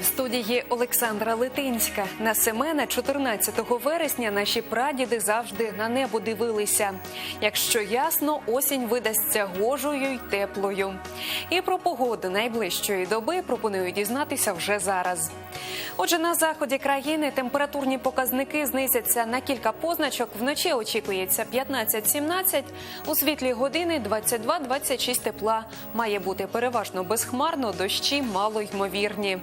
в студії Олександра Литинська. На Семена 14 вересня наші прадіди завжди на небо дивилися. Якщо ясно, осінь видасться гожою й теплою. І про погоду найближчої доби пропоную дізнатися вже зараз. Отже, на заході країни температурні показники знизяться на кілька позначок. Вночі очікується 15-17, у світлі години 22-26 тепла. Має бути переважно безхмарно, дощі мало ймовірні.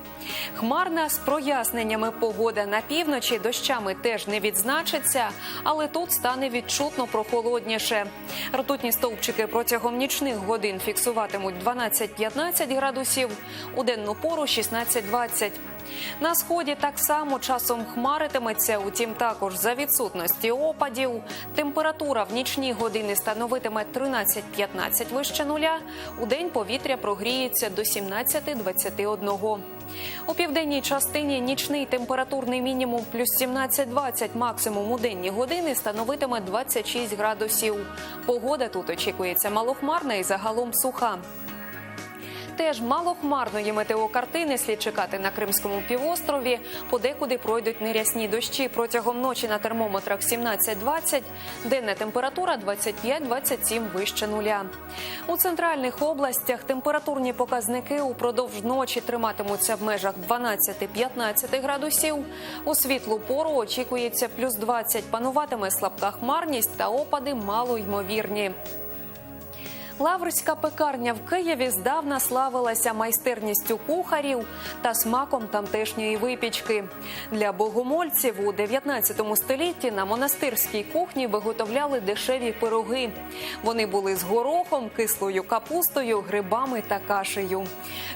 Хмарна з проясненнями погода на півночі дощами теж не відзначиться, але тут стане відчутно прохолодніше. Ртутні стовпчики протягом нічних годин фіксуватимуть 12-15 градусів, у денну пору 16-20. На сході так само часом хмаритиметься, утім також за відсутності опадів. Температура в нічні години становитиме 13-15 вище нуля. У день повітря прогріється до 17-21. У південній частині нічний температурний мінімум плюс 17-20, максимум у денні години становитиме 26 градусів. Погода тут очікується малохмарна і загалом суха. Теж малохмарної метеокартини слід чекати на Кримському півострові. Подекуди пройдуть нерясні дощі протягом ночі на термометрах 17-20, денна температура 25-27 вище нуля. У центральних областях температурні показники упродовж ночі триматимуться в межах 12-15 градусів. У світлу пору очікується плюс 20, пануватиме слабка хмарність та опади малоймовірні. Лаврська пекарня в Києві здавна славилася майстерністю кухарів та смаком тамтешньої випічки. Для богомольців у 19 столітті на монастирській кухні виготовляли дешеві пироги. Вони були з горохом, кислою капустою, грибами та кашею.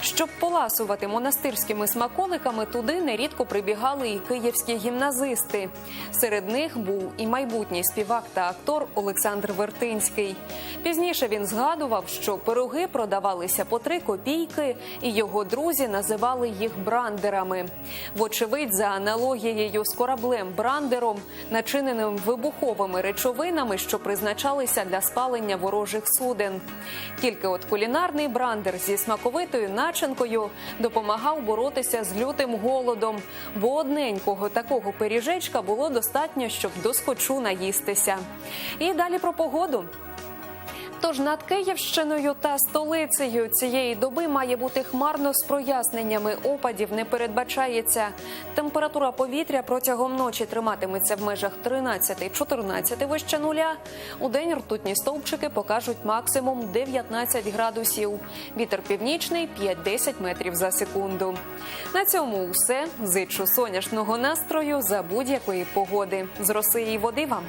Щоб поласувати монастирськими смаколиками, туди нерідко прибігали і київські гімназисти. Серед них був і майбутній співак та актор Олександр Вертинський. Пізніше він згадував, що пироги продавалися по три копійки, і його друзі називали їх брандерами. Вочевидь, за аналогією з кораблем брандером, начиненим вибуховими речовинами, що призначалися для спалення ворожих суден. Тільки от кулінарний брандер зі смаковитою начинкою допомагав боротися з лютим голодом, бо одненького такого пиріжечка було достатньо, щоб доскочу наїстися. І далі про погоду. Тож над Київщиною та столицею цієї доби має бути хмарно з проясненнями. Опадів не передбачається. Температура повітря протягом ночі триматиметься в межах 13-14 вище нуля. У день ртутні стовпчики покажуть максимум 19 градусів. Вітер північний 5-10 метрів за секунду. На цьому все. Зичу сонячного настрою за будь-якої погоди. З роси і води вам.